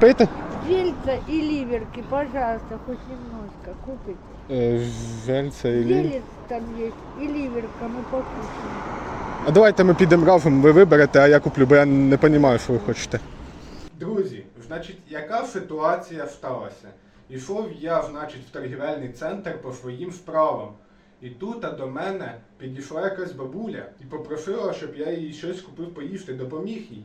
купити? Вельца и ливерки, пожалуйста, хоть немножко купите. Е, Вельця і лі. Велец там есть и ливерка, мы покушаем. А давайте ми підемо разом, ви виберете, а я куплю, бо я не розумію, що ви хочете. Друзі, значить, яка ситуація сталася? Ішов я, значить, в торгівельний центр по своїм справам. І тут а до мене підійшла якась бабуля і попросила, щоб я їй щось купив поїсти, допоміг їй.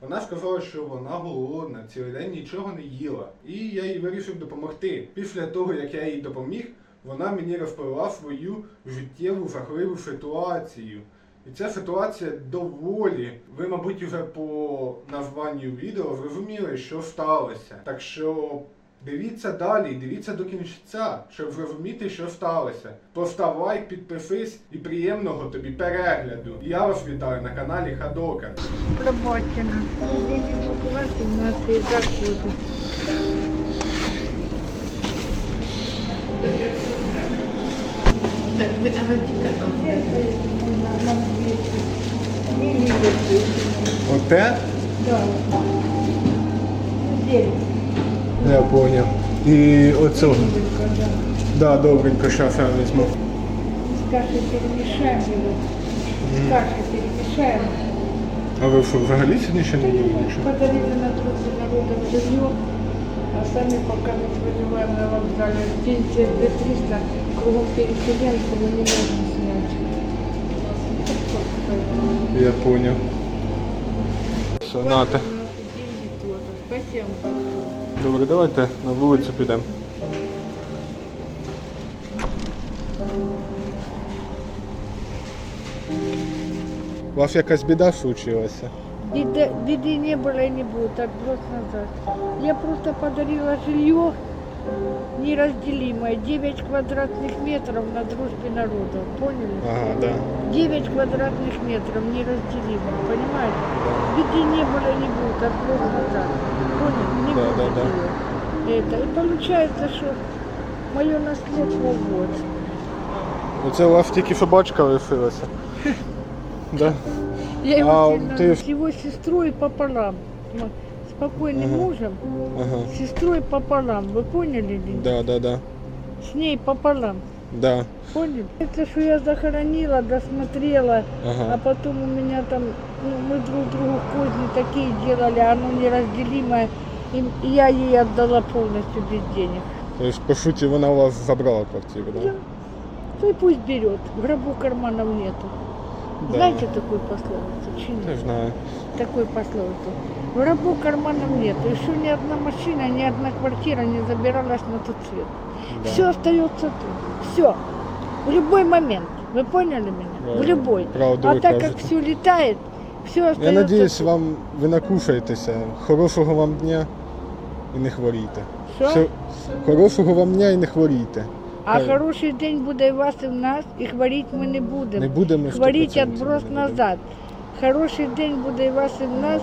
Вона сказала, що вона голодна, цілий день нічого не їла. І я їй вирішив допомогти. Після того, як я їй допоміг, вона мені розповіла свою життєву жахливу ситуацію. І ця ситуація доволі. Ви, мабуть, вже по названню відео зрозуміли, що сталося. Так що дивіться далі, дивіться до кінця, щоб зрозуміти, що сталося. Постав лайк, підпишись і приємного тобі перегляду. Я вас вітаю на каналі Хадока. Денег у нас и заходы. Так, вы давайте. Оте? Да. Зелень. Я поняв. І оцього. Ливерка, да. Да, добренько, зараз я візьму. С кашей перемешаем его. С кашей перемешаем. А ви що, взагалі сьогодні ще не їли? нічого? Подарили на трусы народом жилье, а сами пока мы проживаем на вокзале. Пенсия 300, кругом переселенцев, мы не можем снять. Я поняв. Все, нате. Деньги тоже. Спасибо большое. Добре, давайте на вулицю підемо. У вас якась біда случилася? Беды, беды не было и не будет, отброс назад. Я просто подарила жилье неразделимое. 9 квадратных метров на дружбе народов. Поняли? Ага, да. 9 квадратных метров неразделимое, понимаете? Беды не было не будет, отброс назад. Поняли? Не Да, будет да, да. Это. И получается, что мое наследство вот. Оце у вас тільки собачка лишилася. Да? Я его А сильно- с его сестрой пополам. М- Спокойным Ага. мужем, Ага. с сестрой пополам. Вы поняли? нет? Да, да, да. С ней пополам. Да. Поняли? Это что я захоронила, досмотрела, а Ага. потом у меня там, ну, мы друг другу козни такие делали, оно неразделимое. И и я ей отдала полностью без денег. Тобто, по суті, вона у вас забрала квартиру, да? Да. Ну и пусть берет. В гробу карманов нету. Да. Знаете такую пословицу? Чи нет? Не знаю. такой пословицу. В рабу карманов нет. Еще ни одна машина, ни одна квартира не забиралась на тот свет. Да. Все остается тут. Все. В любой момент. Вы поняли меня? Да, В любой. правду а вы так как кажете. все летает, все остается Я надіюсь, тут. вам ви накушаєтеся. Хорошого вам дня і не хворійте. Що? Все- Хорошого вам дня і не хворійте. А Хай- хороший день буде і у вас, і в нас, і хворіть ми не будемо. Не будемо Хворіть 100% отброс не будемо. назад. Хороший день буде і у вас, і в нас,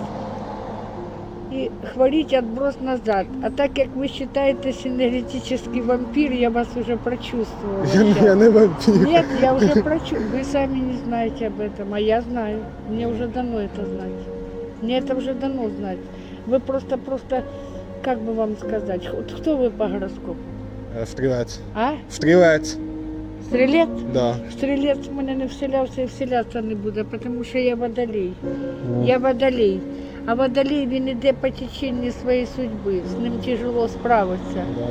і хворіть отброс назад. А так як ви вважаєтесь енергетичний вампір, я вас уже прочувствовала. Я, не- я не вампір. Нет, я уже прочувствовала. Вы сами не знаете об этом, а я знаю. Мне уже дано это знать. Мне это уже дано знать. Вы просто-просто, как бы вам сказать, вот кто вы по гороскопу? Е, Стрілець. А? Стрілець. Стрелец? Да. Стрілець в мене не вселявся і вселятися не буде, тому що я водолей. Я водолей. А водолей він іде по теченню своєї судьби. З ним тяжело справитися. Да.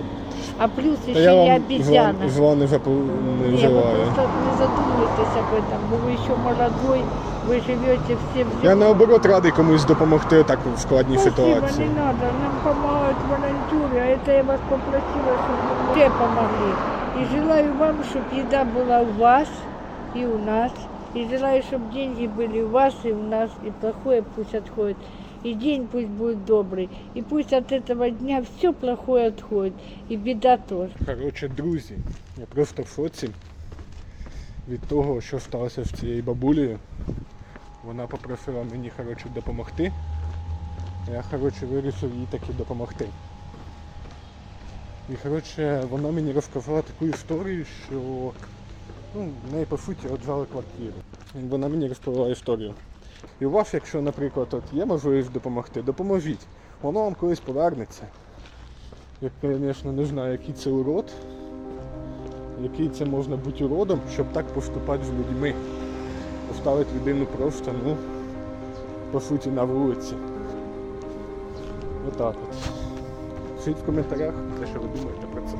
А плюс Та ще я я вам обезьяна. зла, зла не, запу... не Не, вы желаю. просто не задумывайтесь об этом, бо вы еще молодой, вы живете все в Я наоборот радий комусь допомогти так в складній Спасибо, ситуації. не надо, нам помогают волонтеры, а это я вас попросила, чтобы вы все помогли. И желаю вам, чтобы еда была у вас и у нас. И желаю, чтобы деньги были у вас и у нас, и плохое пусть отходит. И день пусть будет добрый. И пусть от этого дня все плохое отходит. И беда тоже. Коротше, друзі, я просто в шоці від того, що сталося з цією бабулею. Вона попросила мені коротше, допомогти. Я коротше, вирішив їй таки допомогти. І коротше, вона мені розказала таку історію, що ну, в неї по суті отжали квартиру. Вона мені розповіла історію. І у вас, якщо, наприклад, от є можливість допомогти, допоможіть. Воно вам колись повернеться. Я, звісно, не знаю, який це урод. Який це можна бути уродом, щоб так поступати з людьми. Поставити людину просто, ну, по суті, на вулиці. Отак от. Пишіть в коментарях, те, що ви думаєте про це.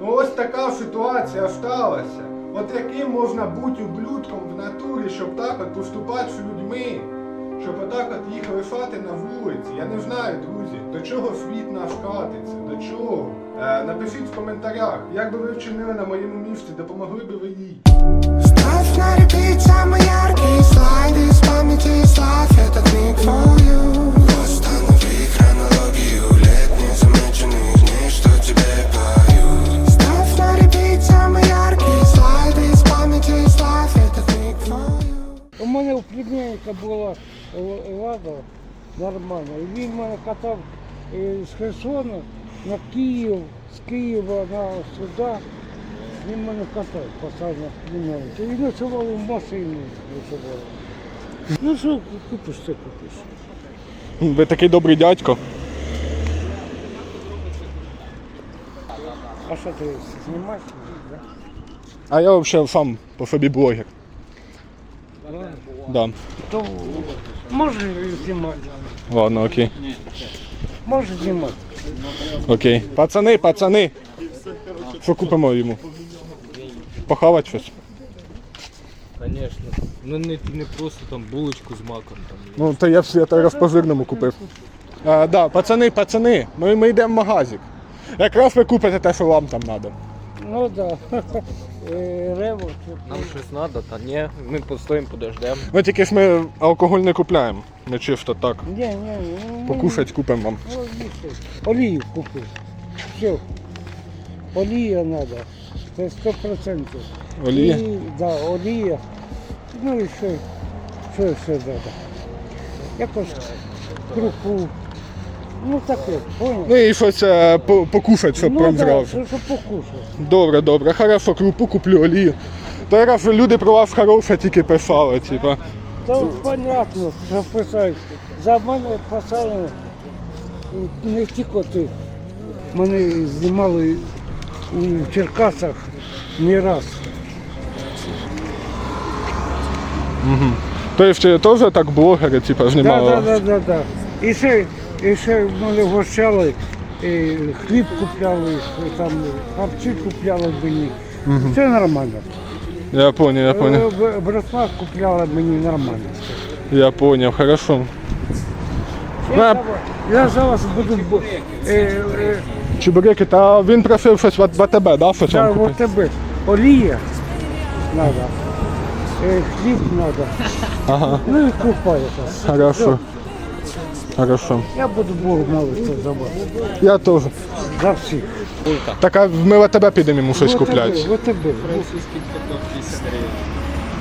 Ну ось така ситуація сталася. От яким можна бути ублюдком в натурі, щоб так от поступати з людьми, щоб отак от їх лишати на вулиці. Я не знаю, друзі, до чого світ наш катиться, до чого. Е, напишіть в коментарях, як би ви вчинили на моєму місці, допомогли би ви їй. Ставь на репит самые яркие слайды С памяти слав этот миг for you Восстанови хронологию лет незамеченных дней, что тебе пою Ставь на репит самые яркие слайды С памяти слав этот миг for you У мене у племянника була л- лада нормальна. І він мене катав е, з Херсона на Київ, з Києва на сюди. Він мене катав, посадив на племянника. І ночував у машині ночував. Ну що купиш, це купиш. Ви такий добрий дядько. А що ти знімаєш? Да? А я взагалі сам по собі блогер. Да. То може знімати. Ладно, окей. Може знімати. Окей. Пацани, пацани. Що купимо йому? Похавати щось? Конечно. Ну не, не просто там булочку з маком там. Ну, то я все я по жирному купив. А, да, пацани, пацани, ми, ми йдемо в магазик. Якраз ви купите те, що вам там треба. Ну так. Да. Е, Нам щось треба, та ні, ми постоїмо, подождемо. Ну тільки ж ми алкоголь не купляємо. Ми чисто так. Ні, ні, ні. Покушать купимо вам. Ну, їсти. Олію купив. Все. Олія треба. Це 100%. Олія. І, да, олія. Ну і що, що ще треба? Якось крупу. Ну таке, понял? Ну і щось е, по- покушати, щоб ну, прям да, зразу. що, що покушати. Добре, добре, хорошо, крупу куплю олію. Та раз люди про вас хороше тільки писали, типа. Та понятно, що писають. За мене писали не тільки ти. Мене знімали у Черкасах не раз. Тобто теж так блогери, типа, Да, знімали. да, да, да, да. І ще, і ще мене вгощали, і хліб купляли, і там харчі купляли мені. Все нормально. Я понял, я понял. Е, б- Братва купляла мені нормально. Я понял, хорошо. Я, Ну, а- за вас- я за вас буду бо- е, е, Чебуреки, та він просив щось в в АТБ, да, щось да, вам от купити? тебе олія треба, е, хліб треба. Ага, Ну і крупа якась. хорошо. Хорошо. Я буду Богу молитися за вас. Я теж. За всіх. Так а ми в АТБ підемо йому щось Вот купляти. тебе, вот тебе.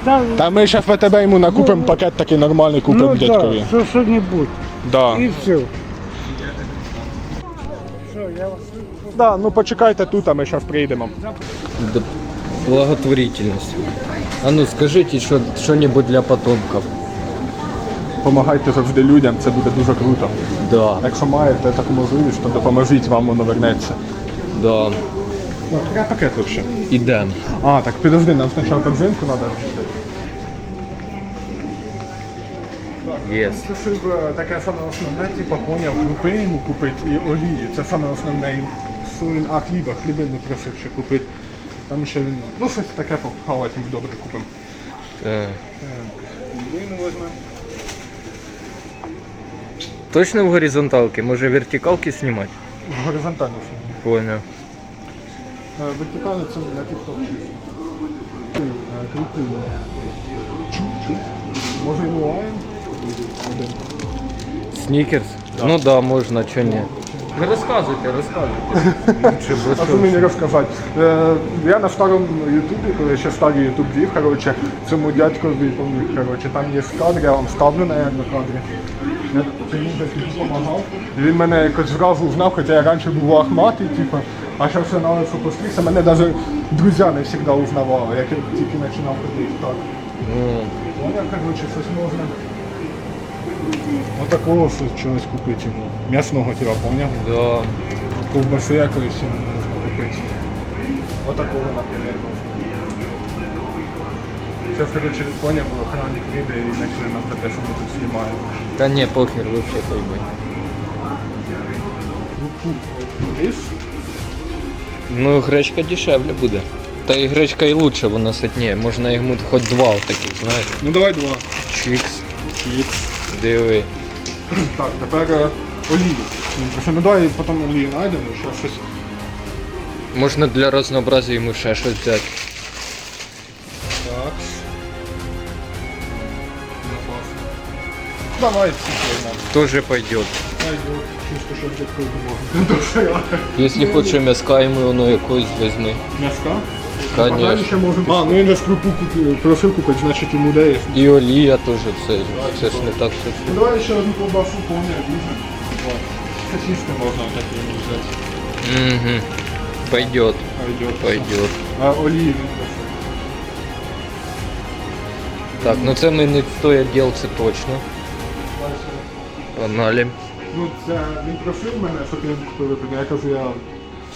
Та, Та ми зараз в АТБ йому накупимо пакет такий нормальний, купимо ну дядькові. да, що, що-небудь. Да. І все. Що, я вас Да, ну почекайте тут, а ми зараз прийдемо. Благотворительність. А ну скажіть що, що-небудь для потомків. Помагайте завжди людям, це буде дуже круто. Да, Якщо маєте таку можливість, то допоможіть, вам воно вернеться. да. Ну, який пакет взагалі? Ідем. А, так підожди, нам спочатку корзинку треба. Єс. Щоб е, таке саме основне, типу, поняв, крупи йому купити і олії. Це саме основне. І солін, а хліба, хлібину просив ще купити. Там ще він, ну щось таке похавати йому добре купимо. Е, Він возьме. Точно в горизонталки? Може вертикалки знімати? Горизонтально. Понял. Вертикально це для тікток. Крупи. Може і луаєм? Снікерс? Ну да, можна, чо ні. Ви розказуйте, розказуйте. А що мені розказати? Е, я на старому ютубі, коли ще старий ютуб вів, коротше, цьому дядькові поміг, коротше, там є кадри, я вам ставлю, наверное, кадри. Я цьому дядьку допомагав. Він мене якось зразу узнав, хоча я раніше був ахматий, типу, а зараз все на що пострігся, мене навіть друзі не завжди узнавали, як я тільки починав ходити. Так. Ну, Поняв, коротше, щось можна. Такого щось чогось купити йому. М'ясного тіла, поняв? Да. Ковбасу якоїсь йому можна купити. Отакого, наприклад. Зараз, короче, поняв, охранник вийде і нам про те, що ми тут знімаємо. Та не, похер, вообще пойми. Рис? Ну, гречка дешевле буде. Та і гречка і лучше, вона ситніє. Можна йому хоч два таких, знаєш. Ну давай два. Чікс, Чіпс. Диви. Так, тепер е, олію. Що, ну давай потім олію знайдемо, ще щось. Можна для разнообразия йому ще щось взяти. Так. Давай ці нам. Тоже пойдет. Пойдет. Чисто, щоб дядько думав. Дуже я. Якщо хоче м'яска, йому воно якось візьми. М'яска? Конечно. Далі ще може А, ну він же ж крупу купив, просив купити, значить йому дає. І олія теж, це, це ж не так все. Ну давай ще одну ковбасу повні ріжемо. Сосиски можна такі йому взяти. Угу. Пойдет, Пойдет. пойдет. А олії він просив. Так, ну це ми не в той відділ, це точно. Погнали. Ну це він просив мене, щоб я купив випити. Я кажу, я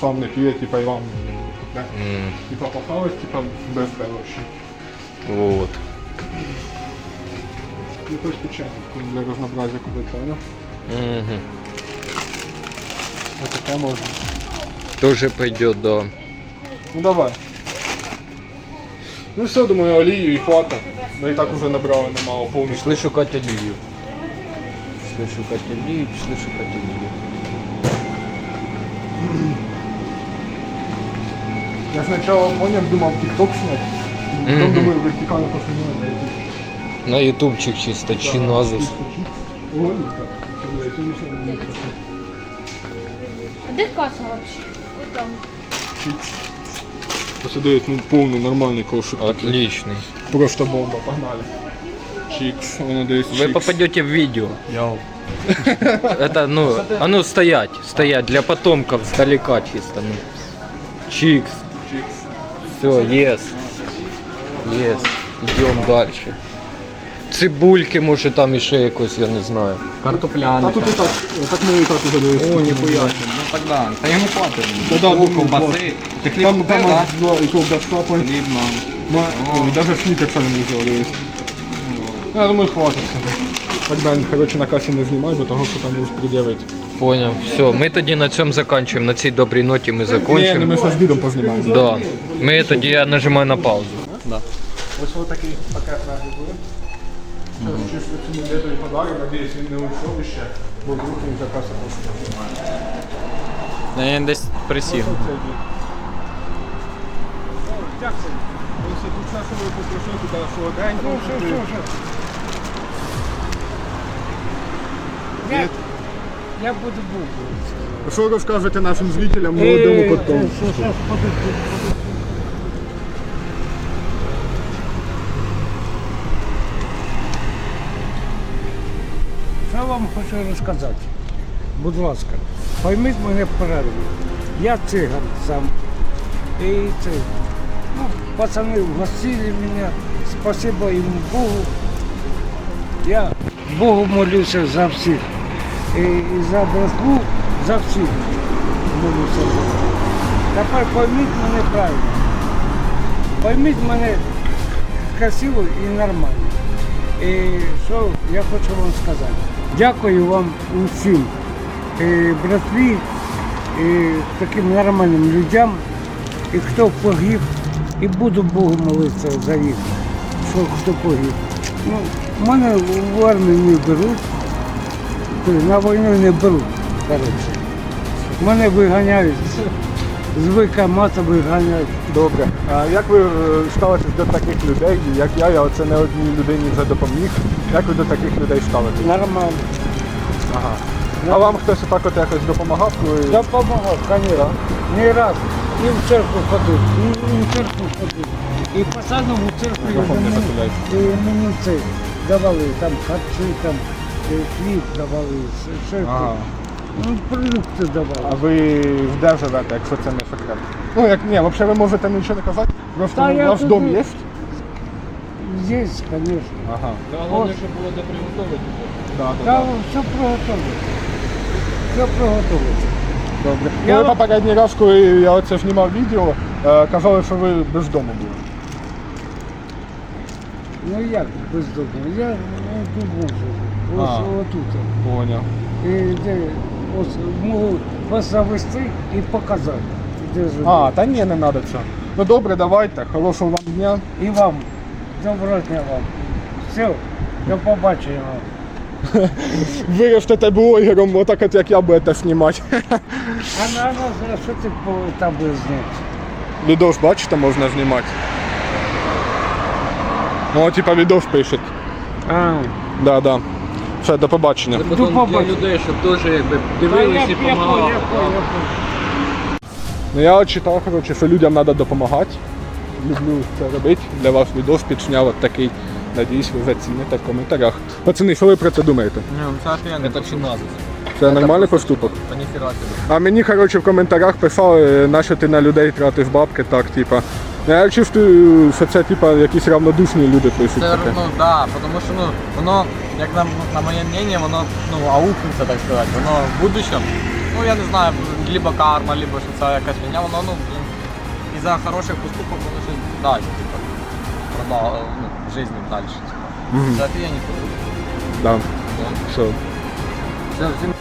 сам не п'ю, я, типа і вам не купляю. М, Типа попалось, типа без белощі. Вот. Якось печеньку для разнообразия купити, понял? Угу. Ось таке можна. Тоже пойдет, да. Ну давай. Ну все, думаю, олію і хвата. Ми і так уже набрали немало повністю. Пішли шукати олію. Пішли шукати олію, пішли шукати олію. Я спочатку поняв, думав тік-ток снять. Потім Мгм. думаю, вертикально посунув. На ютубчик чисто, чи назис. Ой, так. Я сьогодні ще не просив. А де каса вообще? Ось там. Посидить, ну повний нормальний кошик. Отличный. Просто бомба, погнали. Чикс, воно десь Вы чикс. попадете в видео. Это, ну, а ну стоять, стоять, для потомков сдалека чисто, ну. Чикс. Чикс. Все, ес. Ес. Идем дальше. Цибульки, може там іще якось, я не знаю. А тут і так, так ми і так уже дивись. О, ніхуя. Ну тогда, та йому хватить. Да, да, О, ковбаси. Ти хліб Там, купив, там да? два і ковбаска, пон- Хліб, ну. Ну, ой, даже снікерса не взяв, дивись. Я думаю, хватить себе. Так Бен, коротше, на касі не знімай, бо того, що там можеш пред'явити. Понял. Все, ми тоді на цьому закінчуємо. На цій добрій ноті ми Ні, ну закінчимо. ми ще з дідом познімаємо. Да. Ми тоді я нажимаю на паузу. Ось ось такий пакет нагрібли. Чисто цьому дідові подарок, надіюсь, він не уйшов іще, бо вдруг він за просто знімає. Він десь присів. Дякую. Ось тут нашого попросив туди. Ну, що? Я, я буду букву. Що розкажете нашим зрителям молодому коту? Що я вам хочу розказати? Будь ласка, пойміть мене правильно. Я циган сам. І це. Ну, пацани вгостили мене. Спасибо йому Богу. Я Богу молюся за всіх. І, і за братву, за всіх. Тепер пойміть мене правильно. Пойміть мене красиво і нормально. І що я хочу вам сказати? Дякую вам усім, братві, і таким нормальним людям, і хто погиб, і буду Богу молитися за їх, що хто погиб. Ну, мене в армію не беруть, на війну не беруть. коротше. Мене виганяють, з викомата виганяють. Добре. А як ви е, ставитесь до таких людей, як я, я оце не одній людині вже допоміг. Як ви до таких людей ставитесь? Нормально. Ага. А вам хтось отак от якось допомагав, коли Допомагав, звісно. Не раз. І в церкву ходив, і, і в церкву ходив. І посадив у церкву Мікрофон не мені, і мені це давали там харчі, там хліб давали, ще Ага. ну, продукти А ви де живете, якщо це не секрет? Ну як ні, взагалі ви можете нічого не казати. Просто Та ну, я ваш дом не- є? Є, звісно. Ага. Головне, щоб було де приготувати. Там все приготовлено. Все приготовлено. Добре. Я- Я... Ви попередній раз, коли я оце знімав відео, е, казали, що ви без дому були. Ну як бездомно? Я ну, тут можу. Ось А. отут. Поняв. І де ось можу вас завести і показати. Де живу. А, та ні, не треба цього. Ну добре, давайте. Хорошого вам дня. І вам. Доброго дня вам. Все, до побачення вам. Виростете блогером, отак от як я будете знімати. А на нас, що ти по там будеш зняти? Відос, бачите, можна знімати. Ну, типа відос пишуть. А, Да, да. Все, до побачення. Це потім для людей, щоб теж якби я, і допомагали. Ну я от читав, коротше, що людям треба допомагати. Люблю це робити. Для вас відос підсняв от такий. Надіюсь, ви заціните в коментарях. Пацани, що ви про це думаєте? Не, ну це офігенно. Це чи. Це нормальний поступок? Та ніхіра собі. А мені, коротше, в коментарях писали, нащо ти на людей тратиш бабки, так, типа. Я чувствую, що це типа якісь равнодушні люди пишуть. Це, таке. ну, да, тому що, ну, воно, як на, на моє мнение, воно, ну, аукнеться, так сказати. Воно в будущем, ну, я не знаю, либо карма, либо що це якась фігня, воно, ну, блін, із-за хороших поступок воно щось дасть, типа, продав, ну, в далі. Типа. Мгм. Це офігенні поступки. Да. Що? Всім